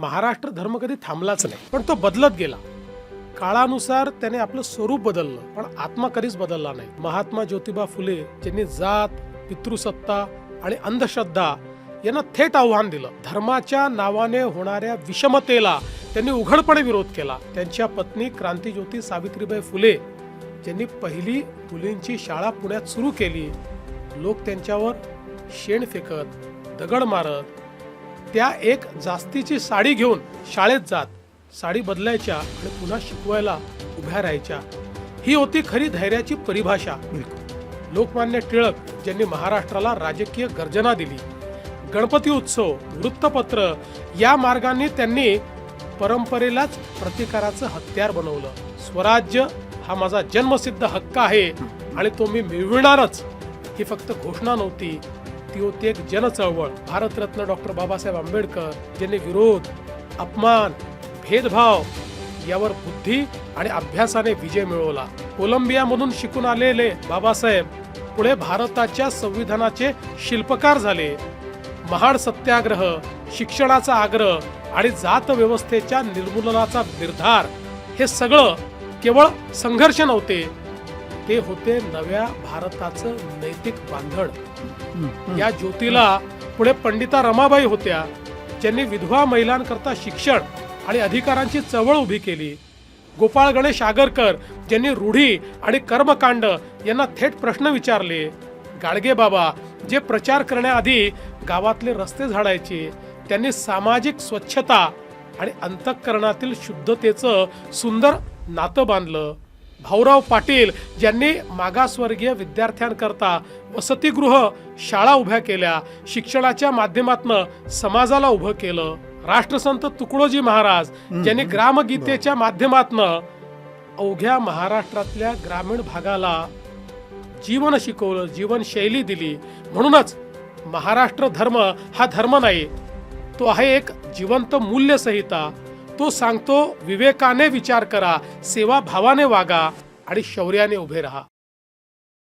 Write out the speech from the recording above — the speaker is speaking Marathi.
महाराष्ट्र धर्म कधी थांबलाच नाही. पण तो बदलत गेला. काळानुसार त्याने आपलं स्वरूप बदललं पण आत्मा कधीच बदलला नाही. महात्मा ज्योतिबा फुले ज्यांनी जात पितृसत्ता आणि अंधश्रद्धा यांना थेट आव्हान दिलं. धर्माच्या नावाने होणाऱ्या विषमतेला त्यांनी उघडपणे विरोध केला. त्यांच्या पत्नी क्रांतीज्योती सावित्रीबाई फुले ज्यांनी पहिली मुलींची शाळा पुण्यात सुरू केली लोक त्यांच्यावर शेण फेकत दगड मारत त्या एक जास्तीची साडी घेऊन शाळेत जात. साडी बदलायच्या आणि पुन्हा शिकवायला उभ्या राहायच्या. ही होती खरी धैर्याची परिभाषा. लोकमान्य टिळक ज्यांनी महाराष्ट्राला राजकीय गर्जना दिली. गणपती उत्सव वृत्तपत्र या मार्गाने त्यांनी परंपरेलाच प्रतिकाराचं हत्यार बनवलं. स्वराज्य हा माझा जन्मसिद्ध हक्क आहे आणि तो मी मिळविणारच. ही फक्त घोषणा नव्हती ती होती एक जनचळवळ भारतरत्न डॉक्टर बाबासाहेब आंबेडकर ज्यांनी विरोध अपमान भेदभाव यावर बुद्धी आणि अभ्यासाने विजय मिळवला. कोलंबियामधून शिकून आलेले बाबासाहेब पुढे भारताच्या संविधानाचे शिल्पकार झाले. महाड सत्याग्रह शिक्षणाचा आग्रह आणि जात व्यवस्थेच्या निर्मूलनाचा निर्धार हे सगळं केवळ संघर्ष नव्हते ते होते नव्या भारताचं नैतिक बांधण. या ज्योतीला पुढे पंडिता रमाबाई होत्या. ज्यांनी विधवा महिलांकरता शिक्षण आणि अधिकारांची चळवळ उभी केली. गोपाळ गणेश आगरकर ज्यांनी रूढी आणि कर्मकांड यांना थेट प्रश्न विचारले. गाडगे बाबा जे प्रचार करण्याआधी गावातले रस्ते झाडायचे त्यांनी सामाजिक स्वच्छता आणि अंतःकरणातील शुद्धतेचं सुंदर नातं बांधलं. भाऊराव पाटील ज्यांनी मागासवर्गीय विद्यार्थ्यांकरता वसतिगृह शाळा उभ्या केल्या शिक्षणाच्या माध्यमातून समाजाला उभं केलं. राष्ट्रसंत तुकडोजी महाराज ज्यांनी ग्रामगीतेच्या माध्यमातनं अवघ्या महाराष्ट्रातल्या ग्रामीण भागाला जीवन शिकवलं जीवनशैली दिली. म्हणूनच महाराष्ट्र धर्म हा धर्म नाही तो आहे एक जिवंत मूल्य संहिता तो सांगतो विवेकाने विचार करा सेवा भावाने वागा आणि शौर्याने उभे राहा.